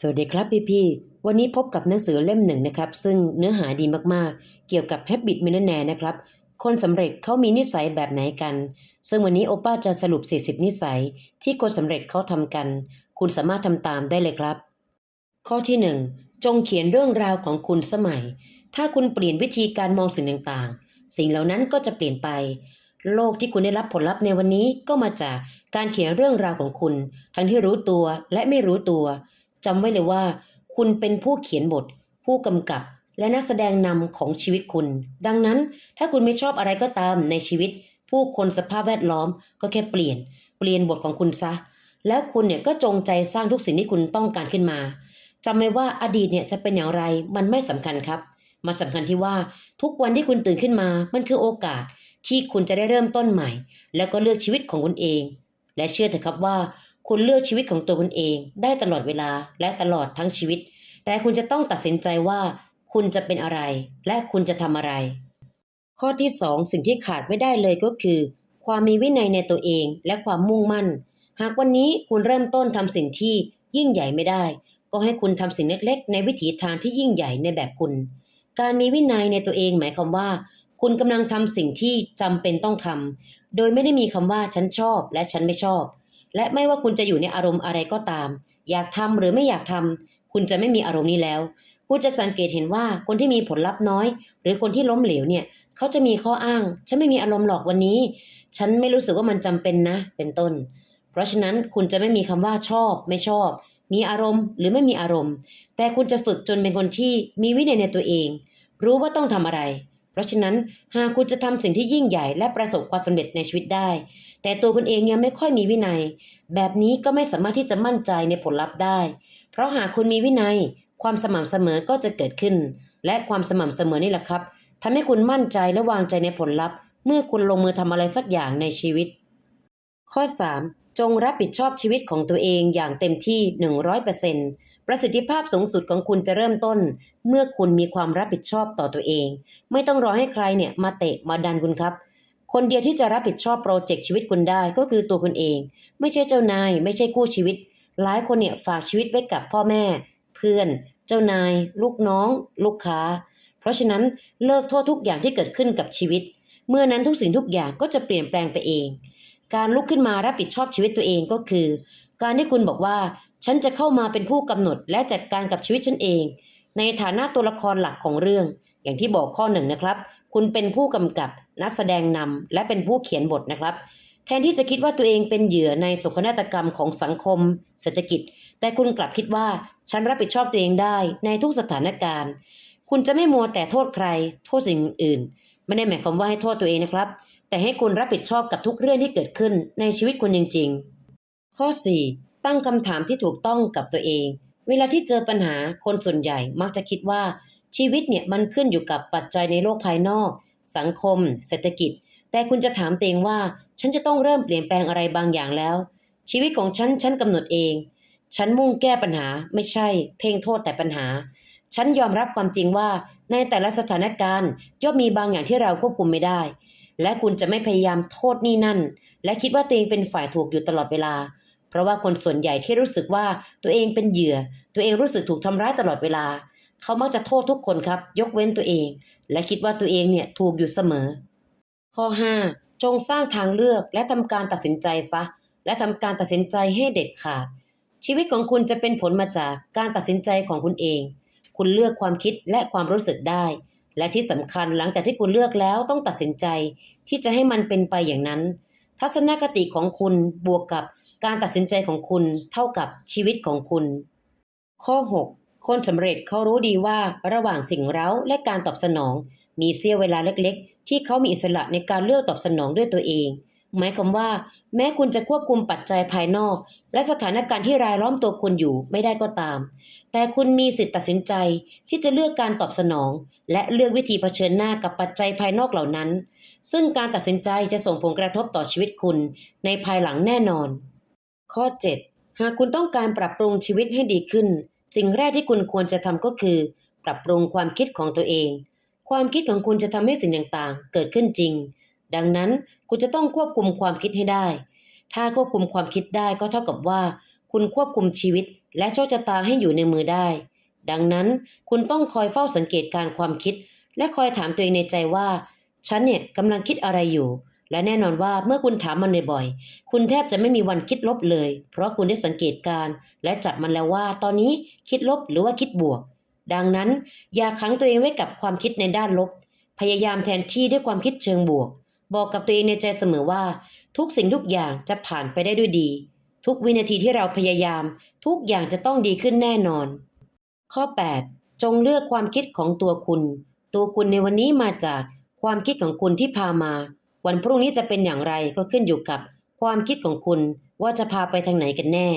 สวัสดีครับพี่ๆวันนี้พบกับหนังสือเล่มหนึ่งนะครับ ซึ่งเนื้อหาดีมากๆ เกี่ยวกับ Habit Millionaire นะครับ คนสำเร็จเขามีนิสัยแบบไหนกัน ซึ่งวันนี้โอป้าจะสรุป 40 นิสัย ที่คนสำเร็จเขาทำกัน คุณสามารถทำตามได้เลยครับ ข้อที่ 1 จงเขียนเรื่องราวของคุณสมัย ถ้าคุณเปลี่ยนวิธีการมองสิ่งต่างๆ สิ่งเหล่านั้นก็จะเปลี่ยนไป โลกที่คุณได้รับผลลัพธ์ในวันนี้ก็มาจากการเขียนเรื่องราวของคุณ ทั้งที่รู้ตัวและไม่รู้ตัว จำไว้เลยว่า คุณเป็นผู้เขียนบท ผู้กำกับ และนักแสดงนำของชีวิตคุณ ดังนั้นถ้าคุณไม่ชอบอะไรก็ตามในชีวิต ผู้คนสภาพแวดล้อมก็แค่เปลี่ยน เปลี่ยนบทของคุณซะ แล้วคุณเนี่ยก็จงใจสร้างทุกสิ่งที่คุณต้องการขึ้นมาจำไว้ว่าอดีตเนี่ยจะเป็นอย่างไรมันไม่สำคัญครับมาสำคัญที่ว่าทุกวันที่คุณตื่นขึ้นมา มันคือโอกาสที่คุณจะได้เริ่มต้นใหม่ แล้วก็เลือกชีวิตของคุณเอง และเชื่อเถอะครับว่า คุณเลือกชีวิตของตัวคุณเองได้ตลอดเวลาและตลอดทั้งชีวิต แต่คุณจะต้องตัดสินใจว่า คุณจะเป็นอะไร และคุณจะทำอะไร ข้อที่สองสิ่งที่ขาดไม่ได้เลยก็คือ ความมีวินัยในตัวเองและความมุ่งมั่น หากวันนี้คุณเริ่มต้นทำสิ่งที่ยิ่งใหญ่ไม่ได้ ก็ให้คุณทำสิ่งเล็กๆ ในวิถีทางที่ยิ่งใหญ่ในแบบคุณ การมีวินัยในตัวเองหมายความว่า คุณกำลังทำสิ่งที่จำเป็นต้องทำโดยไม่ได้มีคำว่าฉันชอบและฉันไม่ชอบ และไม่ว่าคุณจะอยู่ในอารมณ์อะไรก็ตาม อยากทำหรือไม่อยากทำคุณจะไม่มีอารมณ์นี้แล้ว คุณจะสังเกตเห็นว่าคนที่มีผลลัพธ์น้อย หรือคนที่ล้มเหลวเนี่ย เขาจะมีข้ออ้าง ฉันไม่มีอารมณ์หรอกวันนี้ ฉันไม่รู้สึกว่ามันจำเป็นนะ เป็นต้น เพราะฉะนั้นคุณจะไม่มีคำว่าชอบ ไม่ชอบ มีอารมณ์ หรือไม่มีอารมณ์ แต่คุณจะฝึกจนเป็นคนที่มีวินัยในตัวเอง รู้ว่าต้องทำอะไร เพราะฉะนั้นหากคุณจะทำสิ่งที่ยิ่งใหญ่และประสบความสำเร็จในชีวิตได้ แต่ตัวคุณเองยังไม่ค่อยมีวินัย แบบนี้ก็ไม่สามารถที่จะมั่นใจในผลลัพธ์ได้ เพราะหากคุณมีวินัย ความสม่ำเสมอก็จะเกิดขึ้น และความสม่ำเสมอนี่แหละครับทำให้คุณมั่นใจและวางใจในผลลัพธ์ เมื่อคุณลงมือทำอะไรสักอย่างในชีวิต ข้อ 3. จงรับผิดชอบชีวิตของตัวเองอย่างเต็มที่ 100%ประสิทธิภาพสูงสุดของคุณจะเริ่มต้น เมื่อคุณมีความรับผิดชอบต่อตัวเอง ไม่ต้องรอให้ใครเนี่ยมาเตะมาดันคุณครับ คนเดียวที่จะรับผิดชอบโปรเจกต์ชีวิตคุณได้ก็คือตัวคุณเอง ไม่ใช่เจ้านาย ไม่ใช่คู่ชีวิต หลายคนเนี่ยฝากชีวิตไว้กับพ่อแม่ เพื่อน เจ้านาย ลูกน้อง ลูกค้า เพราะฉะนั้นเลิกโทษทุกอย่างที่เกิดขึ้นกับชีวิต เมื่อนั้นทุกสิ่งทุกอย่างก็จะเปลี่ยนแปลงไปเอง การลุกขึ้นมารับผิดชอบชีวิตตัวเองก็คือ การที่คุณบอกว่าฉันจะเข้ามาเป็นผู้กำหนดและจัดการกับชีวิตฉันเอง ในฐานะตัวละครหลักของเรื่อง อย่างที่บอกข้อหนึ่งนะครับ คุณเป็นผู้กำกับนักแสดงนำและเป็นผู้เขียนบทนะครับ แทนที่จะคิดว่าตัวเองเป็นเหยื่อในโศกนาฏกรรมของสังคม เศรษฐกิจ แต่คุณกลับคิดว่าฉันรับผิดชอบตัวเองได้ในทุกสถานการณ์ คุณจะไม่มัวแต่โทษใคร โทษสิ่งอื่นไม่ได้หมายความว่าให้โทษตัวเองนะครับ แต่ให้คุณรับผิดชอบกับทุกเรื่องที่เกิดขึ้นในชีวิตคุณจริง ๆ ข้อ 4. ตั้งคำถามที่ถูกต้องกับตัวเอง เวลาที่เจอปัญหาคนส่วนใหญ่มักจะคิดว่า ชีวิตเนี่ยมันขึ้นอยู่กับปัจจัยในโลกภายนอก สังคม เศรษฐกิจ แต่คุณจะถามตัวเองว่า ฉันจะต้องเริ่มเปลี่ยนแปลงอะไรบางอย่างแล้ว ชีวิตของฉันฉันกำหนดเอง ฉันมุ่งแก้ปัญหาไม่ใช่ เพ่งโทษแต่ปัญหา ฉันยอมรับความจริงว่าในแต่ละสถานการณ์ย่อมมีบางอย่างที่เราควบคุมไม่ได้ และคุณจะไม่พยายามโทษนี่นั่น และคิดว่าตัวเองเป็นฝ่ายถูกอยู่ตลอดเวลา เพราะว่าคนส่วนใหญ่ที่รู้สึกว่าตัวเองเป็นเหยื่อ ตัวเองรู้สึกถูกทำร้ายตลอดเวลา เขามักจะโทษทุกคนครับ ยกเว้นตัวเอง และคิดว่าตัวเองเนี่ยถูกอยู่เสมอ ข้อ 5 จงสร้างทางเลือกและทำการตัดสินใจซะ และทำการตัดสินใจให้เด็ดขาด ชีวิตของคุณจะเป็นผลมาจากการตัดสินใจของคุณเอง คุณเลือกความคิดและความรู้สึกได้ และที่สำคัญหลังจากที่คุณเลือกแล้วต้องตัดสินใจ ที่จะให้มันเป็นไปอย่างนั้น ทัศนคติของคุณบวกกับการตัดสินใจของคุณเท่ากับชีวิตของคุณ ข้อ 6 คนสำเร็จเขารู้ดีว่าระหว่างสิ่งเร้าและการตอบสนอง มีเสี้ยวเวลาเล็กๆ ที่เขามีอิสระในการเลือกตอบสนองด้วยตัวเอง หมายความว่า แม้คุณจะควบคุมปัจจัยภายนอก และสถานการณ์ที่รายล้อมตัวคุณอยู่ไม่ได้ก็ตาม แต่คุณมีสิทธิ์ตัดสินใจที่จะเลือกการตอบสนอง และเลือกวิธีเผชิญหน้ากับปัจจัยภายนอกเหล่านั้น ซึ่งการตัดสินใจจะส่งผลกระทบต่อชีวิตคุณ ในภายหลังแน่นอน ข้อ 7 หากคุณต้องการปรับปรุงชีวิตให้ดีขึ้น สิ่งแรกที่คุณควรจะทำก็คือ ปรับปรุงความคิดของตัวเอง ความคิดของคุณจะทำให้สิ่งต่างๆ เกิดขึ้นจริง ดังนั้นคุณจะต้องควบคุมความคิดให้ได้ ถ้าควบคุมความคิดได้ก็เท่ากับว่า คุณควบคุมชีวิต และโชคชะตาให้อยู่ในมือได้ ดังนั้นคุณต้องคอยเฝ้าสังเกตการความคิด และคอยถามตัวเองในใจว่า ฉันเนี่ยกำลังคิดอะไรอยู่ และแน่นอนว่าเมื่อคุณถามมันบ่อยๆ คุณแทบจะไม่มีวันคิดลบเลย เพราะคุณได้สังเกตการและจับมันแล้วว่า ตอนนี้คิดลบหรือว่าคิดบวก ดังนั้น อย่าขังตัวเองไว้กับความคิดในด้านลบ พยายามแทนที่ด้วยความคิดเชิงบวก บอกกับตัวเองในใจเสมอว่า ทุกสิ่งทุกอย่างจะผ่านไปได้ด้วยดี ทุกวินาทีที่เราพยายาม ทุกอย่างจะต้องดีขึ้นแน่นอน ข้อ 8 จงเลือกความคิดของตัวคุณ ตัวคุณในวันนี้มาจากความคิดของคุณที่พามา วันพรุ่งนี้จะเป็นอย่างไรก็ขึ้นอยู่กับความคิดของคุณว่าจะพาไปทางไหนกันแน่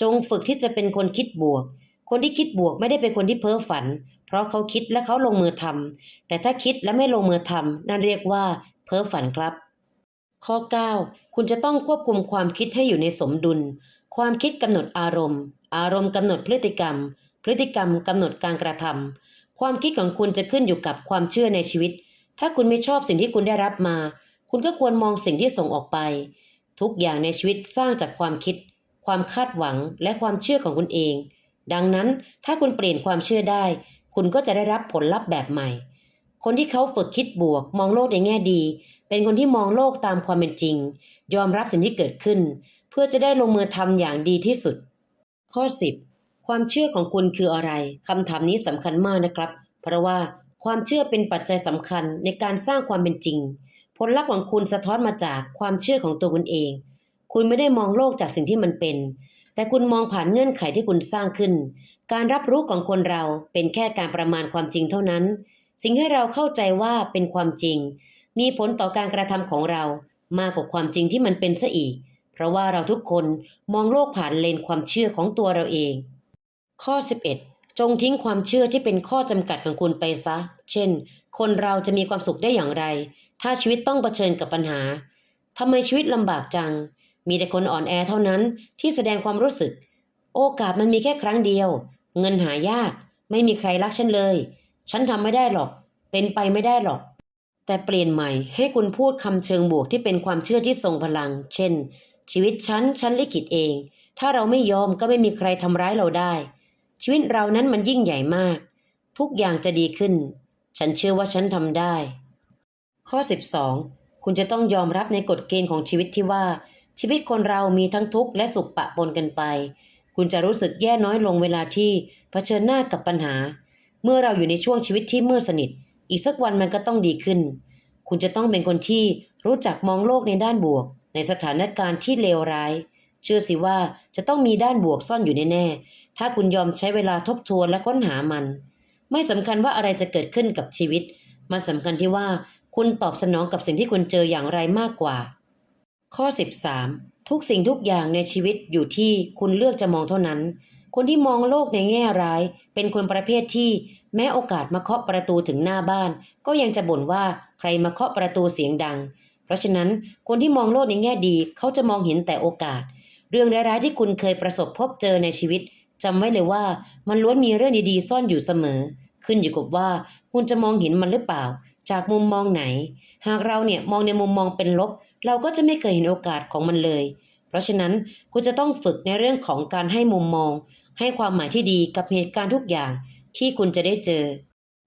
จงฝึกที่จะเป็นคนคิดบวก คนที่คิดบวกไม่ได้เป็นคนที่เพ้อฝัน เพราะเขาคิดและเขาลงมือทำแต่ถ้าคิดและไม่ลงมือทำนั่นเรียกว่าเพ้อฝันครับ ข้อ 9 คุณจะต้องควบคุมความคิดให้อยู่ในสมดุล ความคิดกำหนดอารมณ์ อารมณ์กำหนดพฤติกรรม พฤติกรรมกำหนดการกระทำความคิดของคุณจะขึ้นอยู่กับความเชื่อในชีวิต ถ้าคุณไม่ชอบสิ่งที่คุณได้รับมา คุณก็ควรมองสิ่งที่ส่งออกไป ทุกอย่างในชีวิตสร้างจากความคิด ความคาดหวังและความเชื่อของคุณเอง ดังนั้นถ้าคุณเปลี่ยนความเชื่อได้ คุณก็จะได้รับผลลัพธ์แบบใหม่ คนที่เขาฝึกคิดบวก มองโลกในแง่ดี เป็นคนที่มองโลกตามความเป็นจริง ยอมรับสิ่งที่เกิดขึ้น เพื่อจะได้ลงมือทำอย่างดีที่สุด ข้อ 10 ความเชื่อของคุณคืออะไรคำถามนี้สำคัญมากนะครับ เพราะว่าความเชื่อเป็นปัจจัยสำคัญในการสร้างความเป็นจริง ผลลัพธ์ของคุณสะท้อนมาจากความเชื่อของตัวคุณเอง คุณไม่ได้มองโลกจากสิ่งที่มันเป็น แต่คุณมองผ่านเงื่อนไขที่คุณสร้างขึ้น การรับรู้ของคนเราเป็นแค่การประมาณความจริงเท่านั้น สิ่งให้เราเข้าใจว่าเป็นความจริง มีผลต่อการกระทำของเรา มากกว่าความจริงที่มันเป็นซะอีก เพราะว่าเราทุกคนมองโลกผ่านเลนความเชื่อของตัวเราเอง ข้อ 11 จงทิ้งความเชื่อที่เป็นข้อจำกัดของคุณไปซะ เช่น คนเราจะมีความสุขได้อย่างไร ถ้าชีวิตต้องเผชิญกับปัญหาทำไมชีวิตลำบากจัง มีแต่คนอ่อนแอเท่านั้นที่แสดงความรู้สึก โอกาสมันมีแค่ครั้งเดียว เงินหายาก ไม่มีใครรักฉันเลย ฉันทำไม่ได้หรอก เป็นไปไม่ได้หรอก แต่เปลี่ยนใหม่ให้คุณพูดคำเชิงบวกที่เป็นความเชื่อที่ทรงพลัง เช่น ชีวิตฉันฉันลิขิตเอง ถ้าเราไม่ยอมก็ไม่มีใครทำร้ายเราได้ ชีวิตเรานั้นมันยิ่งใหญ่มาก ทุกอย่างจะดีขึ้น ฉันเชื่อว่าฉันทำได้ ข้อ 12 คุณจะต้องยอมรับในกฎเกณฑ์ของชีวิตที่ว่า ชีวิตคนเรามีทั้งทุกข์และสุขปะปนกันไป คุณจะรู้สึกแย่น้อยลงเวลาที่เผชิญหน้ากับปัญหา เมื่อเราอยู่ในช่วงชีวิตที่มืดสนิท อีกสักวันมันก็ต้องดีขึ้น คุณจะต้องเป็นคนที่รู้จักมองโลกในด้านบวก ในสถานการณ์ที่เลวร้าย เชื่อสิว่าจะต้องมีด้านบวกซ่อนอยู่แน่ๆถ้าคุณยอมใช้เวลาทบทวนและค้นหามัน ไม่สำคัญว่าอะไรจะเกิดขึ้นกับชีวิตมันสำคัญที่ว่า คุณตอบสนองกับสิ่งที่คุณเจออย่างไรมากกว่า ข้อ 13 ทุกสิ่งทุกอย่างในชีวิตอยู่ที่คุณเลือกจะมองเท่านั้น คนที่มองโลกในแง่ร้าย เป็นคนประเภทที่ แม้โอกาสมาเคาะประตูถึงหน้าบ้าน ก็ยังจะบ่นว่าใครมาเคาะประตูเสียงดัง เพราะฉะนั้นคนที่มองโลกในแง่ดี เขาจะมองเห็นแต่โอกาส เรื่องร้ายๆที่คุณเคยประสบพบเจอในชีวิตจำไว้เลยว่ามันล้วนมีเรื่องดีๆซ่อนอยู่เสมอ ขึ้นอยู่กับว่าคุณจะมองเห็นมันหรือเปล่า จากมุมมองไหน หากเราเนี่ยมองในมุมมองเป็นลบ เราก็จะไม่เคยเห็นโอกาสของมันเลย เพราะฉะนั้นคุณจะต้องฝึกในเรื่องของการให้มุมมอง ให้ความหมายที่ดีกับเหตุการณ์ทุกอย่างที่คุณจะได้เจอ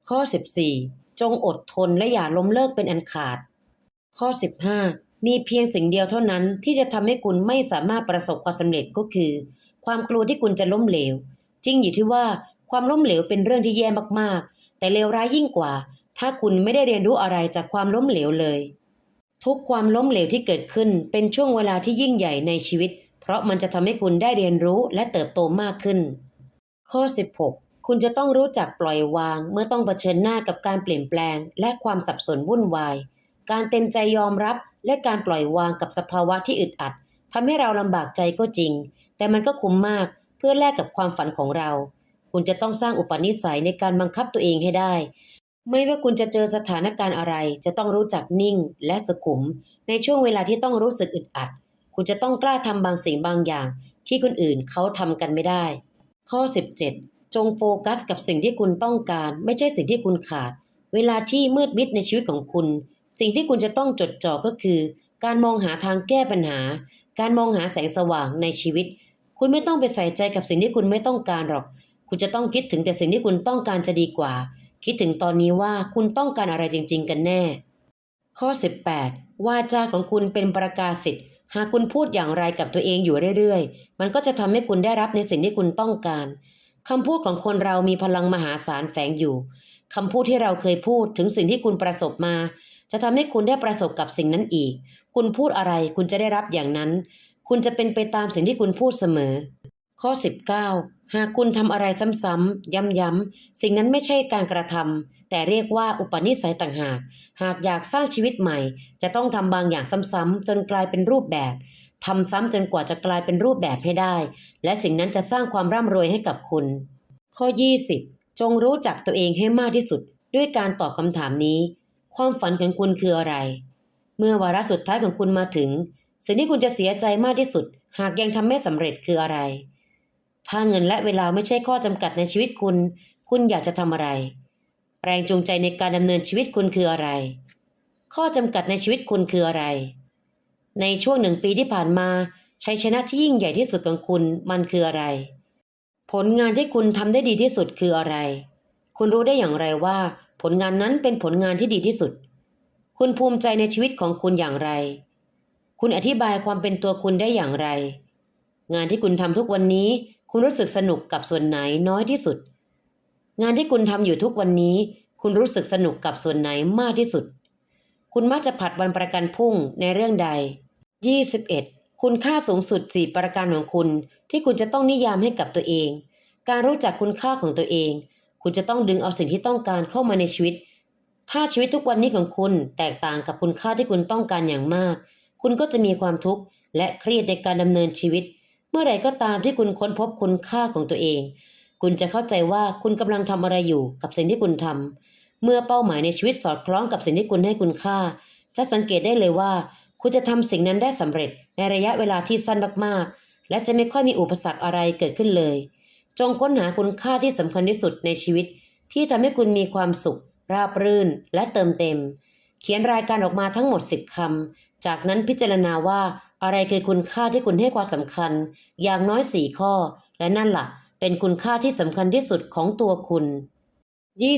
ข้อ 14 จงอดทนและอย่าล้มเลิกเป็นอันขาด ข้อ 15 มีเพียงสิ่งเดียวเท่านั้นที่จะทำให้คุณไม่สามารถประสบความสำเร็จก็คือ ความกลัวที่คุณจะล้มเหลว จริงอยู่ที่ว่าความล้มเหลวเป็นเรื่องที่แย่มากๆ แต่เลวร้ายยิ่งกว่า ถ้าคุณไม่ได้เรียนรู้อะไรจากความล้มเหลวเลย ทุกความล้มเหลวที่เกิดขึ้นเป็นช่วงเวลาที่ยิ่งใหญ่ในชีวิต เพราะมันจะทำให้คุณได้เรียนรู้และเติบโตมากขึ้น ข้อ 16 คุณจะต้องรู้จักปล่อยวาง เมื่อต้องเผชิญหน้ากับการเปลี่ยนแปลง และความสับสนวุ่นวาย การเต็มใจยอมรับ และการปล่อยวางกับสภาวะที่อึดอัดทำให้เราลำบากใจก็จริง แต่มันก็คุ้มมากเพื่อแลกกับความฝันของเรา คุณจะต้องสร้างอุปนิสัยในการบังคับตัวเองให้ได้ ไม่ว่าคุณจะเจอสถานการณ์อะไร จะต้องรู้จักนิ่งและสุขุม ในช่วงเวลาที่ต้องรู้สึกอึดอัด คุณจะต้องกล้าทำบางสิ่งบางอย่าง ที่คนอื่นเขาทำกันไม่ได้ ข้อ 17 จงโฟกัสกับสิ่งที่คุณต้องการ ไม่ใช่สิ่งที่คุณขาด เวลาที่มืดมิดในชีวิตของคุณ สิ่งที่คุณจะต้องจดจ่อก็คือ การมองหาทางแก้ปัญหา การมองหาแสงสว่างในชีวิต คุณไม่ต้องไปใส่ใจกับสิ่งที่คุณไม่ต้องการหรอก คุณจะต้องคิดถึงแต่สิ่งที่คุณต้องการจะดีกว่า คิดถึงตอนนี้ว่าคุณต้องการอะไรจริง ๆ กันแน่ ข้อ 18 วาจาของคุณเป็นประกาศสิทธิ์ หากคุณพูดอย่างไรกับตัวเองอยู่เรื่อยๆ มันก็จะทำให้คุณได้รับในสิ่งที่คุณต้องการคำพูดของคนเรามีพลังมหาศาลแฝงอยู่คำพูดที่เราเคยพูดถึงสิ่งที่คุณประสบมา จะทำให้คุณได้ประสบกับสิ่งนั้นอีก คุณพูดอะไรคุณจะได้รับอย่างนั้น คุณจะเป็นไปตามสิ่งที่คุณพูดเสมอ ข้อ 19 หากคุณทำอะไรซ้ำๆย้ำๆสิ่งนั้นไม่ใช่การกระทำแต่เรียกว่าอุปนิสัยต่างหาก หากอยากสร้างชีวิตใหม่ จะต้องทำบางอย่างซ้ำๆจนกลายเป็นรูปแบบทำซ้ำจนกว่าจะกลายเป็นรูปแบบให้ได้ และสิ่งนั้นจะสร้างความร่ำรวยให้กับคุณ ข้อ 20 จงรู้จักตัวเองให้มากที่สุด ด้วยการตอบคำถามนี้ ความฝันของคุณคืออะไร เมื่อวาระสุดท้ายของคุณมาถึง สิ่งที่คุณจะเสียใจมากที่สุด หากยังทำไม่สำเร็จคืออะไร ถ้าเงินและเวลาไม่ใช่ข้อจำกัดในชีวิตคุณ คุณอยากจะทำอะไร แรงจูงใจในการดำเนินชีวิตคุณคืออะไร ข้อจำกัดในชีวิตคุณคืออะไร ในช่วงหนึ่งปีที่ผ่านมาชัยชนะที่ยิ่งใหญ่ที่สุดของคุณมันคืออะไร ผลงานที่คุณทำได้ดีที่สุดคืออะไร คุณรู้ได้อย่างไรว่า ผลงานนั้นเป็นผลงานที่ดีที่สุด คุณภูมิใจในชีวิตของคุณอย่างไร คุณอธิบายความเป็นตัวคุณได้อย่างไร งานที่คุณทำทุกวันนี้ คุณรู้สึกสนุกกับส่วนไหนน้อยที่สุด งานที่คุณทำอยู่ทุกวันนี้ คุณรู้สึกสนุกกับส่วนไหนมากที่สุด คุณมักจะผัดวันประกันพรุ่งในเรื่องใด 21. คุณค่าสูงสุด 4 ประการของคุณ ที่คุณจะต้องนิยามให้กับตัวเอง การรู้จักคุณค่าของตัวเอง คุณจะต้องดึงเอาสิ่งที่ต้องการเข้ามาในชีวิต ถ้าชีวิตทุกวันนี้ของคุณแตกต่างกับคุณค่าที่คุณต้องการอย่างมาก คุณก็จะมีความทุกข์และเครียดในการดำเนินชีวิต เมื่อไหร่ก็ตามที่คุณค้นพบคุณค่าของตัวเอง คุณจะเข้าใจว่าคุณกำลังทำอะไรอยู่กับสิ่งที่คุณทำเมื่อเป้าหมายในชีวิตสอดคล้องกับสิ่งที่คุณให้คุณค่า จะสังเกตได้เลยว่า คุณจะทำสิ่งนั้นได้สำเร็จในระยะเวลาที่สั้นมากๆ และจะไม่ค่อยมีอุปสรรคอะไรเกิดขึ้นเลย จงค้นหาคุณค่าที่สำคัญที่สุดในชีวิต ที่ทำให้คุณมีความสุข ราบรื่น และเติมเต็ม เขียนรายการออกมาทั้งหมด 10คำจากนั้นพิจารณาว่า อะไรคือคุณค่าที่คุณให้ความสำคัญ อย่างน้อยสี่ข้อ และนั่นล่ะ เป็นคุณค่าที่สำคัญที่สุดของตัวคุณ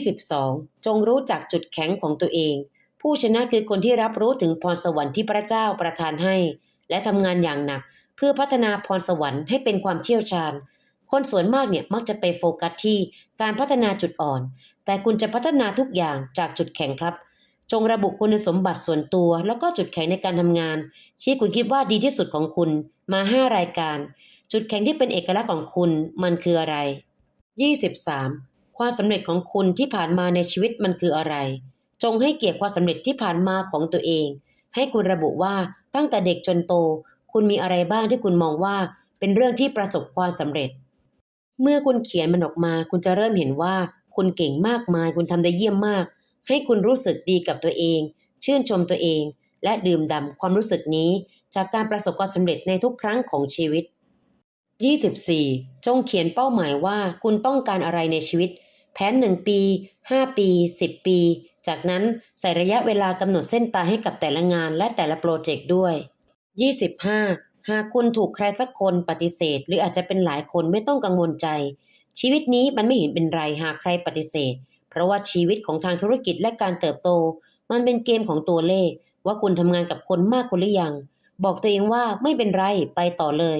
22. จงรู้จักจุดแข็งของตัวเอง ผู้ชนะคือคนที่รับรู้ถึงพรสวรรค์ที่พระเจ้าประทานให้ และทำงานอย่างหนัก เพื่อพัฒนาพรสวรรค์ให้เป็นความเชี่ยวชาญ คนส่วนมากเนี่ยมักจะไปโฟกัสที่การพัฒนาจุดอ่อน แต่คุณจะพัฒนาทุกอย่างจากจุดแข็งครับจงระบุคุณสมบัติส่วนตัว แล้วก็จุดแข็งในการทำงาน ที่คุณคิดว่าดีที่สุดของคุณมา 5 รายการ จุดแข็งที่เป็นเอกลักษณ์ของคุณมันคืออะไร 23. ความสำเร็จของคุณที่ผ่านมาในชีวิตมันคืออะไร จงให้เกียรติความสำเร็จที่ผ่านมาของตัวเอง ให้คุณระบุว่าตั้งแต่เด็กจนโต คุณมีอะไรบ้างที่คุณมองว่า เป็นเรื่องที่ประสบความสำเร็จ เมื่อคุณเขียนมันออกมา คุณจะเริ่มเห็นว่าคุณเก่งมากมาย คุณทำได้เยี่ยมมาก ให้คุณรู้สึกดีกับตัวเอง ชื่นชมตัวเอง และดื่มด่ำความรู้สึกนี้จากการประสบความสำเร็จในทุกครั้งของชีวิต 24. จงเขียนเป้าหมายว่าคุณต้องการอะไรในชีวิต แผน 1 ปี 5 ปี 10 ปี จากนั้นใส่ระยะเวลากำหนดเส้นตายให้กับแต่ละงานและแต่ละโปรเจกต์ด้วย 25. หากคุณถูกใครสักคนปฏิเสธ หรืออาจจะเป็นหลายคนไม่ต้องกังวลใจ ชีวิตนี้มันไม่เห็นเป็นไรหากใครปฏิเสธ เพราะว่าชีวิตของทางธุรกิจและการเติบโต มันเป็นเกมของตัวเลข ว่าคุณทำงานกับคนมากคนหรือยัง บอกตัวเองว่าไม่เป็นไรไปต่อเลย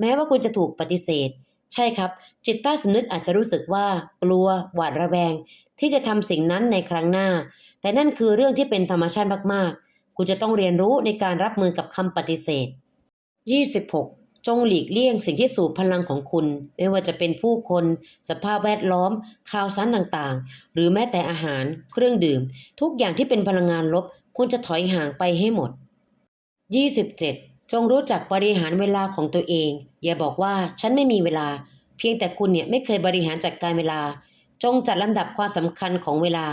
แม้ว่าคุณจะถูกปฏิเสธ ใช่ครับ จิตใต้สำนึกอาจจะรู้สึกว่า กลัว หวาดระแวง ที่จะทำสิ่งนั้นในครั้งหน้า แต่นั่นคือเรื่องที่เป็นธรรมชาติมากๆ คุณจะต้องเรียนรู้ในการรับมือกับคำปฏิเสธ 26. จงหลีกเลี่ยงสิ่งที่สูบพลังของคุณ ไม่ว่าจะเป็นผู้คน สภาพแวดล้อม ข่าวสารต่างๆ หรือแม้แต่อาหาร เครื่องดื่ม ทุกอย่างที่เป็นพลังงานลบ คุณจะถอยห่างไปให้หมด 27. จงรู้จักบริหารเวลาของตัวเอง อย่าบอกว่าฉันไม่มีเวลา เพียงแต่คุณเนี่ยไม่เคยบริหารจัดการเวลา จงจัดลำดับความสำคัญของเวลา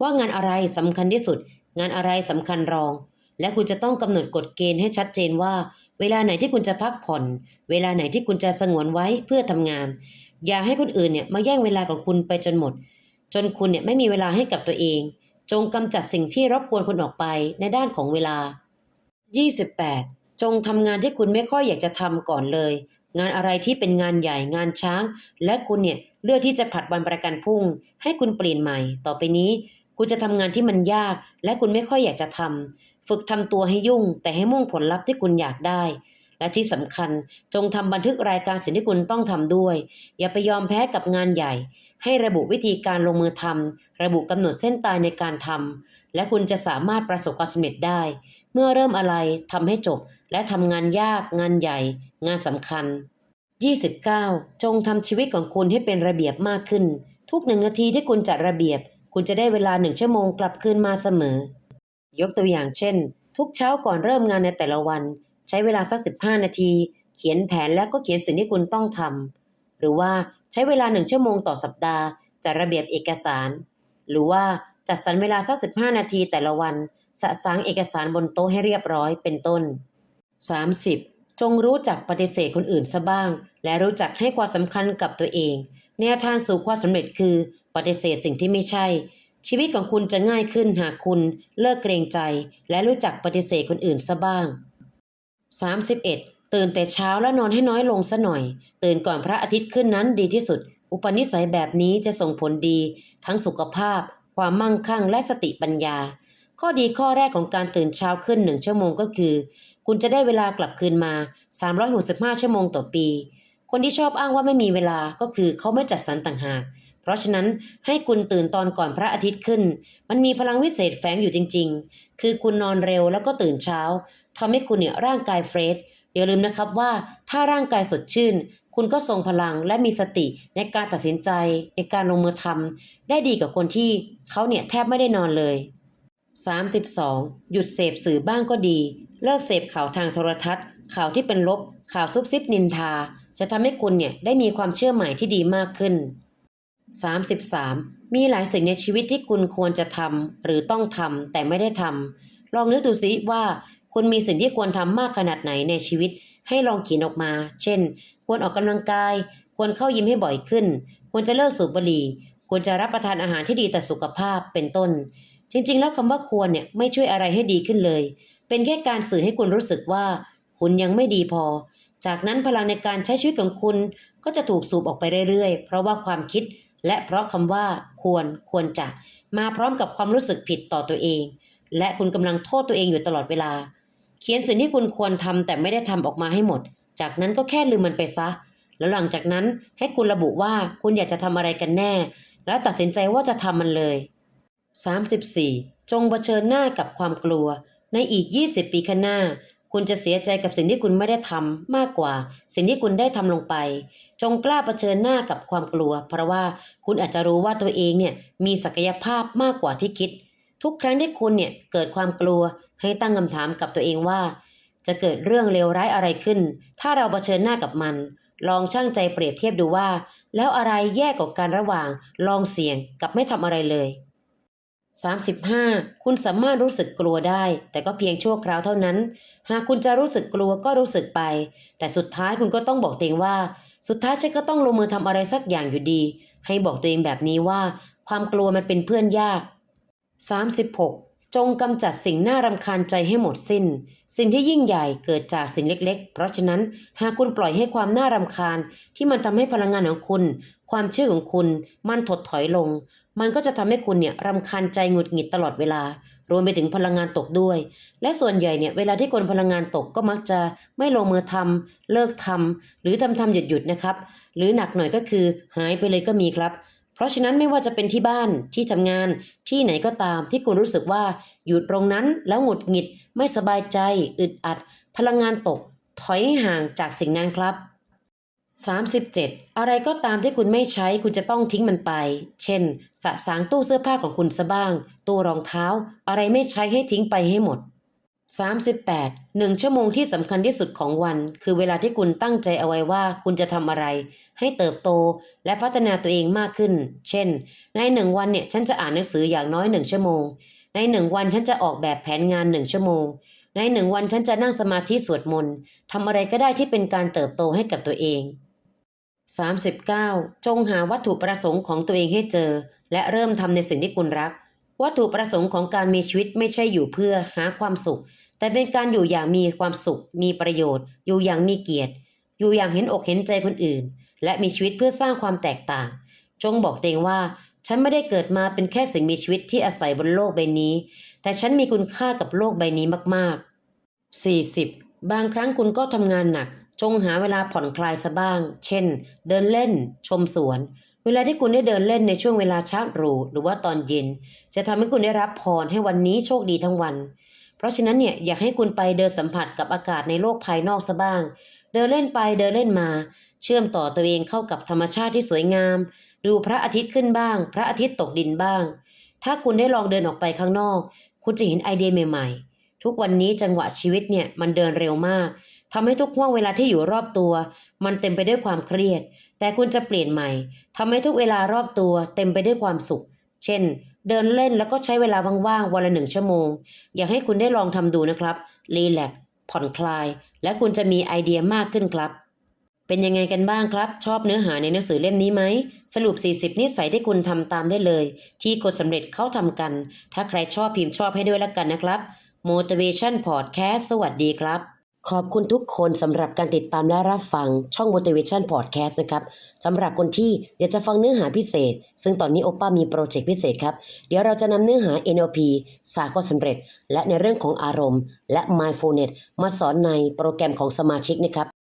ว่างานอะไรสำคัญที่สุด งานอะไรสำคัญรอง และคุณจะต้องกำหนดกฎเกณฑ์ให้ชัดเจนว่า เวลาไหนที่คุณจะพักผ่อน เวลาไหนที่คุณจะสงวนไว้เพื่อทำงาน อย่าให้คนอื่นเนี่ยมาแย่งเวลาของคุณไปจนหมด จนคุณเนี่ยไม่มีเวลาให้กับตัวเอง จงกำจัดสิ่งที่รบกวนคุณออกไปในด้านของเวลา 28. จงทำงานที่คุณไม่ค่อยอยากจะทำก่อนเลย งานอะไรที่เป็นงานใหญ่งานช้าง และคุณเนี่ยเลือกที่จะผัดวันประกันพรุ่ง ให้คุณเปลี่ยนใหม่ ต่อไปนี้ คุณจะทำงานที่มันยาก และคุณไม่ค่อยอยากจะทำฝึกทำตัวให้ยุ่ง แต่ให้มุ่งผลลัพธ์ที่คุณอยากได้ และที่สำคัญจงทำบันทึกรายการสิ่งที่คุณต้องทำด้วย อย่าไปยอมแพ้กับงานใหญ่ ให้ระบุวิธีการลงมือทำระบุกำหนดเส้นตายในการทำและคุณจะสามารถประสบความสำเร็จได้ เมื่อเริ่มอะไรทำให้จบ และทำงานยาก งานใหญ่ งานสำคัญ 29. จงทำชีวิตของคุณให้เป็นระเบียบมากขึ้น ทุกหนึ่งนาทีที่คุณจัดระเบียบ คุณจะได้เวลาหนึ่งชั่วโมงกลับคืนมาเสมอ ยกตัวอย่างเช่น ทุกเช้าก่อนเริ่มงานในแต่ละวัน ใช้เวลาสัก 15 นาที เขียนแผนแล้วก็เขียนสิ่งที่คุณต้องทำหรือว่าใช้เวลาหนึ่งชั่วโมงต่อสัปดาห์จัดระเบียบเอกสาร หรือว่าจัดสรรเวลาสัก 15 นาทีแต่ละวันสะสางเอกสารบนโต๊ะให้เรียบร้อยเป็นต้น 30. จงรู้จักปฏิเสธคนอื่นซะบ้าง และรู้จักให้ความสำคัญกับตัวเอง แนวทางสู่ความสำเร็จคือปฏิเสธสิ่งที่ไม่ใช่ ชีวิตของคุณจะง่ายขึ้นหากคุณเลิกเกรงใจ และรู้จักปฏิเสธคนอื่นซะบ้าง 31. ตื่นแต่เช้าและนอนให้น้อยลงซะหน่อย ตื่นก่อนพระอาทิตย์ขึ้นนั้นดีที่สุด อุปนิสัยแบบนี้จะส่งผลดี ทั้งสุขภาพ ความมั่งคั่งและสติปัญญา ข้อดีข้อแรกของการตื่นเช้าขึ้นหนึ่งชั่วโมงก็คือ คุณจะได้เวลากลับคืนมา 365 ชั่วโมงต่อปี คนที่ชอบอ้างว่าไม่มีเวลาก็คือเขาไม่จัดสรรต่างหากเพราะฉะนั้นให้คุณตื่นตอนก่อนพระอาทิตย์ขึ้น มันมีพลังวิเศษแฝงอยู่จริง ๆ คือคุณนอนเร็วแล้วก็ตื่นเช้า ทำให้คุณเนี่ยร่างกายเฟรชอย่าลืมนะครับว่าถ้าร่างกายสดชื่น คุณก็ทรงพลังและมีสติในการตัดสินใจในการลงมือทำได้ดีกว่าคนที่เขาเนี่ยแทบไม่ได้นอนเลย 32. หยุดเสพสื่อบ้างก็ดี เลิกเสพข่าวทางโทรทัศน์ ข่าวที่เป็นลบ ข่าวซุบซิบนินทา จะทำให้คุณเนี่ยได้มีความเชื่อใหม่ที่ดีมากขึ้น 33. มีหลายสิ่งในชีวิตที่คุณควรจะทำหรือต้องทำแต่ไม่ได้ทำลองนึกดูซิว่า คุณมีสิ่งที่ควรทำมากขนาดไหนในชีวิต ให้ลองเขียนออกมา เช่น ควรออกกำลังกาย ควรเข้ายิมให้บ่อยขึ้น ควรจะเลิกสูบบุหรี่ ควรจะรับประทานอาหารที่ดีต่อสุขภาพ เป็นต้น จริง ๆ แล้วคำว่าควรเนี่ยไม่ช่วยอะไรให้ดีขึ้นเลย เป็นแค่การสื่อให้คุณรู้สึกว่า คุณยังไม่ดีพอ จากนั้นพลังในการใช้ชีวิตของคุณ ก็จะถูกสูบออกไปเรื่อยๆ เพราะว่าความคิด และเพราะคำว่า ควร ควรจะ มาพร้อมกับความรู้สึกผิดต่อตัวเอง และคุณกำลังโทษตัวเองอยู่ตลอดเวลา เขียนสิ่งที่คุณควรทำแต่ไม่ได้ทำออกมาให้หมด จากนั้นก็แค่ลืมมันไปซะ แล้วหลังจากนั้นให้คุณระบุว่าคุณอยากจะทำอะไรกันแน่ แล้วตัดสินใจว่าจะทำมันเลย 34. จงเผชิญหน้ากับความกลัว ในอีก 20 ปีข้างหน้า คุณจะเสียใจกับสิ่งที่คุณไม่ได้ทำมากกว่า สิ่งที่คุณได้ทำลงไป จงกล้าเผชิญหน้ากับความกลัว เพราะว่าคุณอาจจะรู้ว่าตัวเองเนี่ยมีศักยภาพมากกว่าที่คิด ทุกครั้งที่คุณเนี่ยเกิดความกลัวให้ตั้งคำถามกับตัวเองว่า จะเกิดเรื่องเลวร้ายอะไรขึ้น ถ้าเราเผชิญหน้ากับมัน ลองช่างใจเปรียบเทียบดูว่า แล้วอะไรแย่กว่ากันระหว่างลองเสี่ยงกับไม่ทำอะไรเลย 35. คุณสามารถรู้สึกกลัวได้ แต่ก็เพียงชั่วคราวเท่านั้น หากคุณจะรู้สึกกลัวก็รู้สึกไป แต่สุดท้ายคุณก็ต้องบอกตัวเองว่า สุดท้ายฉันก็ต้องลงมือทำอะไรสักอย่างอยู่ดี ให้บอกตัวเองแบบนี้ว่า ความกลัวมันเป็นเพื่อนยาก 36. จงกำจัดสิ่งน่ารำคาญใจให้หมดสิ้น สิ่งที่ยิ่งใหญ่เกิดจากสิ่งเล็กๆ เพราะฉะนั้นหากคุณปล่อยให้ความน่ารำคาญที่มันทำให้พลังงานของคุณ ความเชื่อของคุณ มันถดถอยลง มันก็จะทำให้คุณเนี่ยรำคาญใจหงุดหงิดตลอดเวลารวมไปถึงพลังงานตกด้วย และส่วนใหญ่เนี่ยเวลาที่คนพลังงานตกก็มักจะไม่ลงมือทำเลิกทำหรือทำทำหยุดหยุดนะครับ หรือหนักหน่อยก็คือหายไปเลยก็มีครับ เพราะฉะนั้นไม่ว่าจะเป็นที่บ้านที่ทำงานที่ไหนก็ตามที่คุณรู้สึกว่าหยุดตรงนั้นแล้วหงุดหงิดไม่สบายใจ อึดอัด พลังงานตก ถอยห่างจากสิ่งนั้นครับ 37. อะไรก็ตามที่คุณไม่ใช้คุณจะต้องทิ้งมันไป เช่น สะสางตู้เสื้อผ้าของคุณซะบ้าง ตู้รองเท้า อะไรไม่ใช้ให้ทิ้งไปให้หมด 38. หนึ่งชั่วโมงที่สำคัญที่สุดของวัน คือเวลาที่คุณตั้งใจเอาไว้ว่าคุณจะทำอะไร ให้เติบโตและพัฒนาตัวเองมากขึ้น เช่น ในหนึ่งวันเนี่ยฉันจะอ่านหนังสืออย่างน้อยหนึ่งชั่วโมง ในหนึ่งวันฉันจะออกแบบแผนงานหนึ่งชั่วโมง ในหนึ่งวันฉันจะนั่งสมาธิสวดมนต์ทำอะไรก็ได้ที่เป็นการเติบโตให้กับตัวเอง 39. จงหาวัตถุประสงค์ของตัวเองให้เจอ และเริ่มทำในสิ่งที่คุณรัก วัตถุประสงค์ของการมีชีวิตไม่ใช่อยู่เพื่อหาความสุข แต่เป็นการอยู่อย่างมีความสุข มีประโยชน์ อยู่อย่างมีเกียรติ อยู่อย่างเห็นอกเห็นใจคนอื่น และมีชีวิตเพื่อสร้างความแตกต่าง จงบอกตัวเองว่า ฉันไม่ได้เกิดมาเป็นแค่สิ่งมีชีวิตที่อาศัยบนโลกใบนี้ แต่ฉันมีคุณค่ากับโลกใบนี้มากๆ 40. บางครั้งคุณก็ทำงานหนัก จงหาเวลาผ่อนคลายซะบ้าง เช่น เดินเล่น ชมสวน เวลาที่คุณได้เดินเล่นในช่วงเวลาเช้าตรู่หรือว่าตอนเย็น จะทำให้คุณได้รับพรให้วันนี้โชคดีทั้งวัน เพราะฉะนั้นเนี่ยอยากให้คุณไปเดินสัมผัสกับอากาศในโลกภายนอกซะบ้าง เดินเล่นไปเดินเล่นมา เชื่อมต่อตัวเองเข้ากับธรรมชาติที่สวยงาม ดูพระอาทิตย์ขึ้นบ้าง พระอาทิตย์ตกดินบ้าง ถ้าคุณได้ลองเดินออกไปข้างนอก คุณจะเห็นไอเดียใหม่ ๆ ทุกวันนี้จังหวะชีวิตเนี่ยมันเดินเร็วมาก ทำให้ทุกห่วงเวลาที่อยู่รอบตัว มันเต็มไปด้วยความเครียด แต่คุณจะเปลี่ยนใหม่ทำให้ทุกเวลารอบตัว เต็มไปด้วยความสุข เช่น เดินเล่นแล้วก็ใช้เวลาว่างๆวันละหนึ่งชั่วโมง อยากให้คุณได้ลองทำดูนะครับรีแลกซ์ผ่อนคลาย และคุณจะมีไอเดียมากขึ้นครับ เป็นยังไงกันบ้างครับ ชอบเนื้อหาในหนังสือเล่มนี้ไหม สรุป 40 นิสัยที่คุณทำตามได้เลย ที่คนสำเร็จเขาทำกัน ถ้าใครชอบพิมพ์ชอบให้ด้วยละกันนะครับ motivation podcast สวัสดีครับ ขอบคุณทุกคนสำหรับการติดตามและรับฟังช่อง motivation podcast นะครับสำหรับคนที่อยากจะฟังเนื้อหาพิเศษ ซึ่งตอนนี้โอป้ามีโปรเจกต์พิเศษครับ เดี๋ยวเราจะนำเนื้อหา NLP สาก็สำเร็จ และในเรื่องของอารมณ์ และ mindfulness มาสอนในโปรแกรมของสมาชิกนะครับ